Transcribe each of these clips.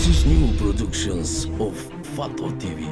This is new productions of Fato TV.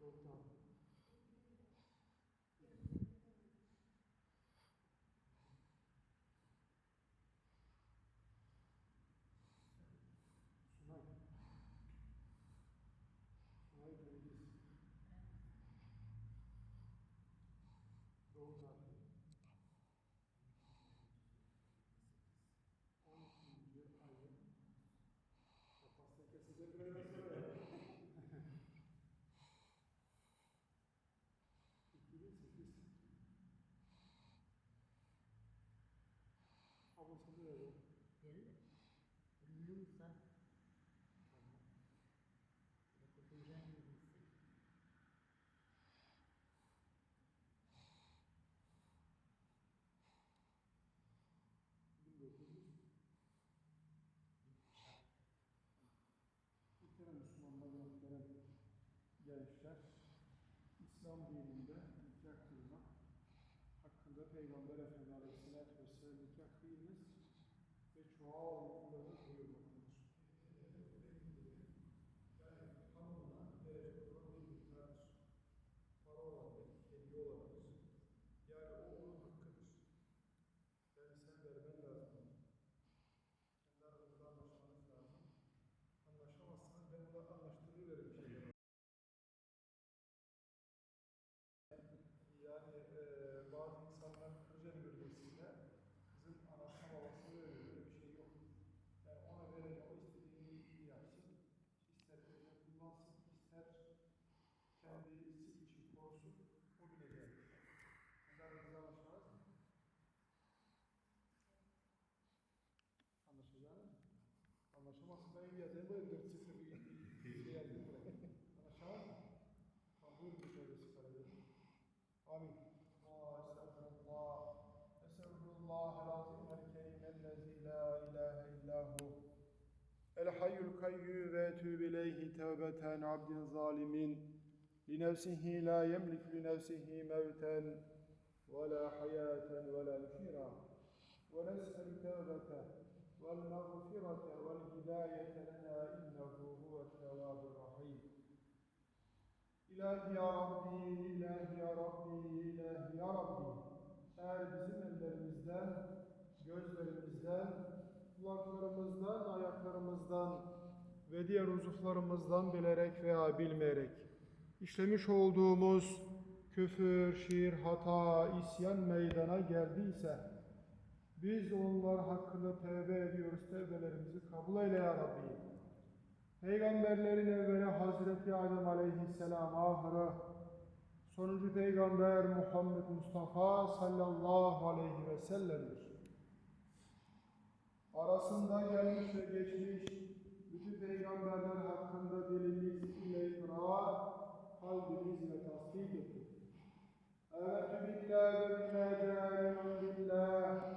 Voltando. Verelim. Belli. Lusa. Tamam. Dokuzuncu ay yedisi. Bir kere Müslümanlar muhterem gençler, İslam dininde nikah kıymak hakkında Peygamber Efendimiz Aleyhisselatü Vesselam nikah kıyınız ve çoğalınız buyurmaktadır. Yani hanımına olan bir miktardır. Para olandır, hediye olandır. Yani o onun hakkıdır. Yani sen vermen lazım. Kendi aranızda anlaşmanız lazım. Anlaşamazsanız ben ona anlaştırıveririm شمس بيا دايما يقدر تسر في في أنا شاف قبول بشهادة السلام آمين أستغفر الله أستغفر الله العظيم الكريم الذي لا إله إلا هو الحي القيوم وأتوب إليه توبة عبد ظالم لنفسه لا يملك لنفسه موتا ولا حياة ولا نشيرا ونسأل توبته. والمغفرة والهداية لنا إنه هو التواب الرحيم İlahi ya Rabbi, ilahi ya Rabbi, ilahi ya Rabbi. Eğer bizim ellerimizden, gözlerimizden, kulaklarımızdan, ayaklarımızdan ve diğer uzuvlarımızdan bilerek veya bilmeyerek işlemiş olduğumuz küfür, şiir, hata, isyan meydana geldiyse biz onlar hakkında tevbe ediyoruz. Tevbelerimizi kabul eyle ya Rabbi. Peygamberlerin evveli Hazreti Adem aleyhisselam ahire, sonuncu peygamber Muhammed Mustafa sallallahu aleyhi ve sellem'dir. Arasında gelmiş ve geçmiş bütün peygamberler hakkında dilimiz ile ikrar, kalbimiz ve tasdik ettik. Evet billahi ve minna ca'alun billah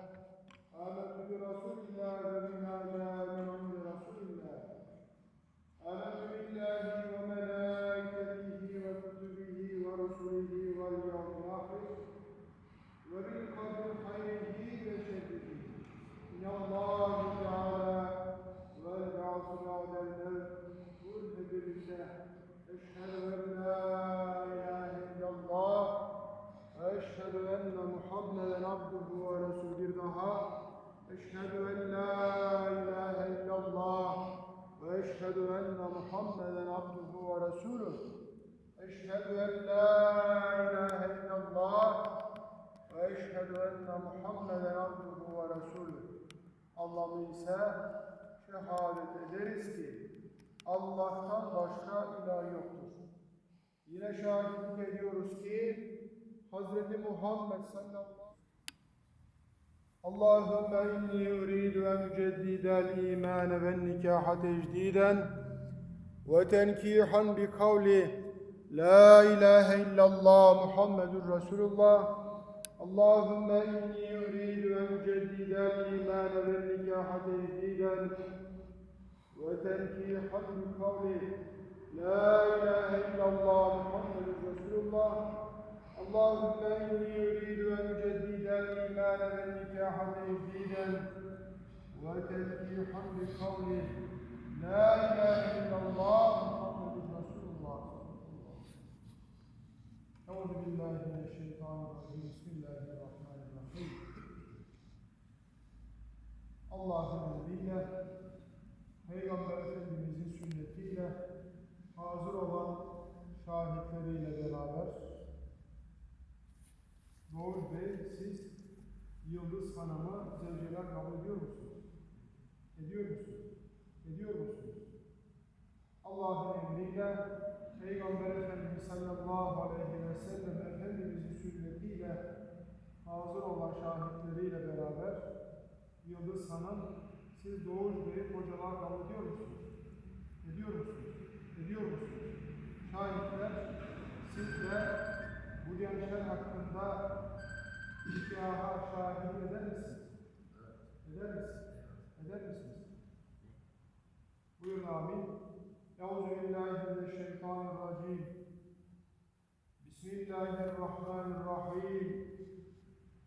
Eşhedü en la ilahe illallah ve enne Muhammeden abduhu ve resulü daha Eşhedü en la ilahe illallah ve eşhedü enne Muhammeden abduhu ve resulü Eşhedü en la ilahe illallah ve eşhedü enne Muhammeden abduhu ve resulü Allah'ı ise şehadet ederiz ki Allah'tan başka ilah yoktur. Yine şahitlik ediyoruz ki Hz. Muhammed sallallahu aleyhi ve sellem Allahümme inni uridu ve müceddidel imane ve nikaha tecdiden ve tenkihan bi kavli La ilahe illallah Muhammedur Resulullah Allahümme inni uridu ve müceddidel imane ve nikaha tecdiden تجديدا وتنكيحا بقولي لا إله إلا الله محمد رسول الله. اللهم إني أريد أن أجدد الإيمان والنكاح تجديدا. وتنكيحا بقوله لا إله إلا الله محمد رسول الله. أعوذ بالله من الشيطان الرجيم. بسم الله الرحمن Hanım'ı zevceler kabul ediyor musunuz? Ediyor musunuz? Ediyor musunuz? Allah'ın emriyle Peygamber Efendimiz sallallahu aleyhi ve sellem Efendimizin sünnetiyle hazır olan şahitleriyle beraber Yıldız Hanım siz Doğuş Bey'i kocalar kabul ediyor musunuz? Ediyor musunuz? Ediyor musunuz? Şahitler siz de bu gençler hakkında nikaha şahit eder misiniz? Eder misiniz? Eder misiniz? Buyurun amin. Euzubillahimineşşeytanirracim. Bismillahirrahmanirrahim.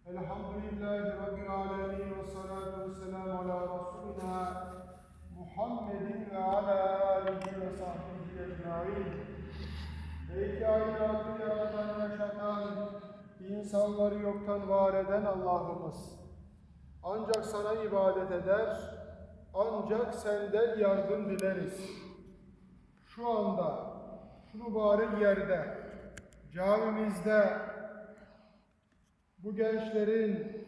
Elhamdülillahi Rabbil alemin ve salatu ve selamu ala Resulina yoktan var eden Allah'ımız. Ancak sana ibadet eder, ancak senden yardım dileriz. Şu anda, şu mübarek yerde, camimizde bu gençlerin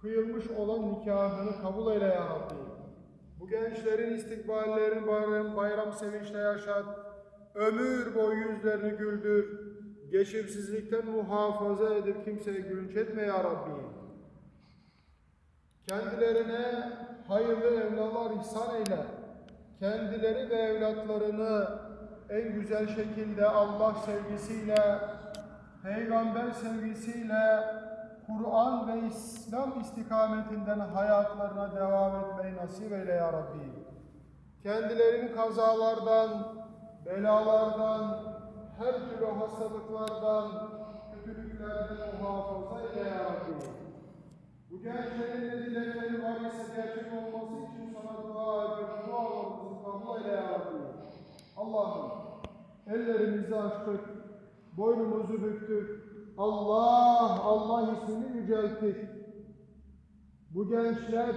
kıyılmış olan nikahını kabul eyle ya Rabbi. Bu gençlerin istikballerini bayram, bayram sevinçle yaşat. Ömür boyu yüzlerini güldür. Geçimsizlikten muhafaza edip kimseye gülünç etme ya Rabbi. Kendilerine hayırlı evlatlar ihsan eyle. Kendileri ve evlatlarını en güzel şekilde Allah sevgisiyle, Peygamber sevgisiyle, Kur'an ve İslam istikametinden hayatlarına devam etmeyi nasip eyle ya Rabbi. Kendilerini kazalardan, belalardan, her türlü hastalıklardan, kötülüklerden muhafaza eyle ya Rabbi. Bu gençlerin ne dilekleri var ise gerçek olması için sana dua ediyoruz. Dualarımızı kabul eyle ya Rabbi. Allah'ım ellerimizi açtık, boynumuzu büktük. Allah, Allah ismini yücelttik. Bu gençler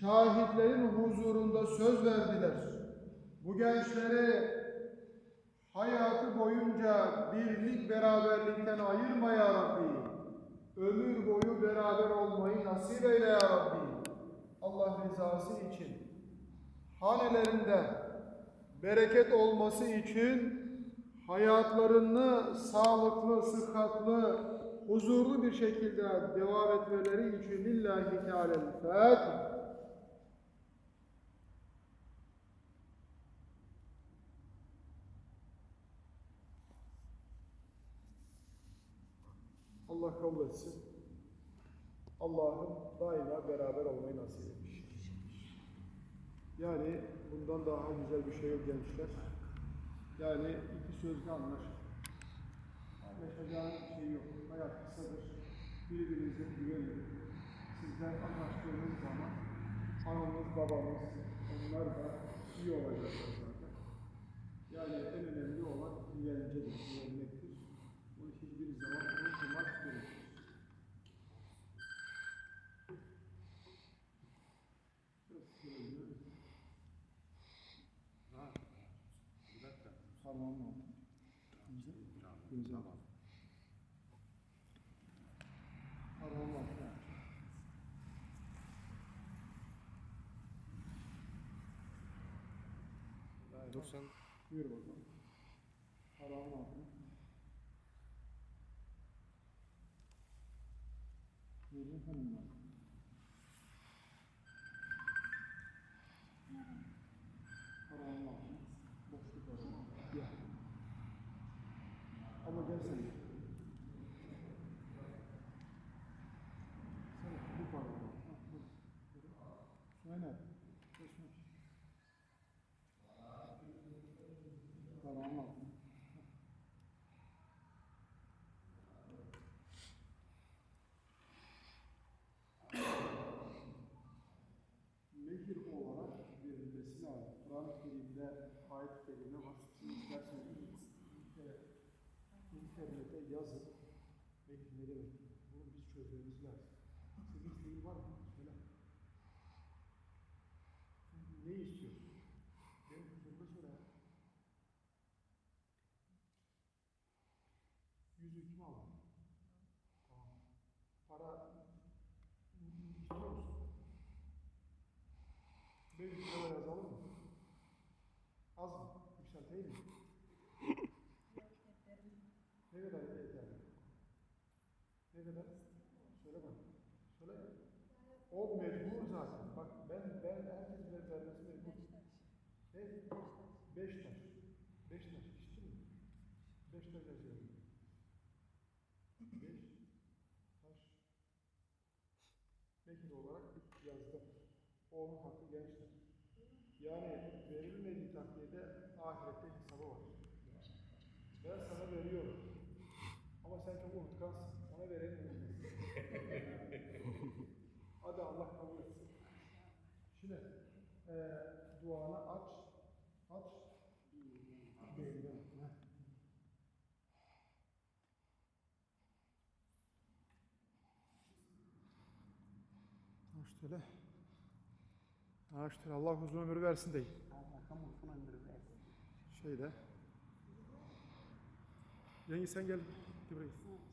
şahitlerin huzurunda söz verdiler. Bu gençleri hayatı boyunca birlik beraberlikten ayırma ya Rabbi. Ömür boyu beraber olmayı nasip eyle ya Rabbi. Allah rızası için hanelerinde bereket olması için hayatlarını sağlıklı, sıhhatlı, huzurlu bir şekilde devam etmeleri için lillahi teala'l-Fatiha. Allah etsin. Allah'ın daima beraber olmayı nasip etmiş. Yani bundan daha güzel bir şey yok gençler. Yani iki sözle anlaşın. Anlaşacağın bir şey yok. Hayat kısadır. Birbirinize güvenin. Sizler anlaştığınız zaman ananız, babanız, onlar da iyi olacaklar zaten. Yani en önemli olan güvencedir, güvenmektir. Bunu hiçbir zaman unutmamak gerekir. Biraz şöyle. Tamam mı? Güzel. Tamam mı? Dur sen Buyur bakalım. Haram mı? Buyurun hanımlar. Haram mı? Boşluk var ama. Gel. Ama gel sen. Sen bu para. Söyle. Geçmiş. Tamam mı? Mehir olarak verilmesi lazım. Kur'an-ı Kerim'de ayet-i kerime var. Şimdi isterseniz evet. Yazın. Belki ne demek? Bunu biz çözmemiz lazım. Senin isteğin var mı? Söyle. Ne istiyorsun? Benim huzurumda söyle. ya. Yüzüğü kim aldı? Tamam. Para istiyor musun? Beş yüz lira yazalım mı? Az mı? Yükselteyim mi? Ne kadar yeter? Ne kadar? Söyle bana. Söyle ya. O mecbur zaten. Bak ben ben herkes ver- vermesi mecbur. Ne? Beş taş. Beş taş. İçtin mi? Beş taş yazıyorum. Beş taş. Vekil olarak yazdım. Onun hakkı gençler. Yani verilmediği takdirde ahirette hesabı var. Ben sana veriyorum. Ama sen çok unutkansın. Sana veremiyorum. Hadi Allah kabul etsin. Şimdi eee duanı aç. Aç. Beğendim. Açtı Açtı. Allah uzun ömür versin deyim. Allah'ım uzun ömür versin. Şeyde. Yenge sen. Gel buraya.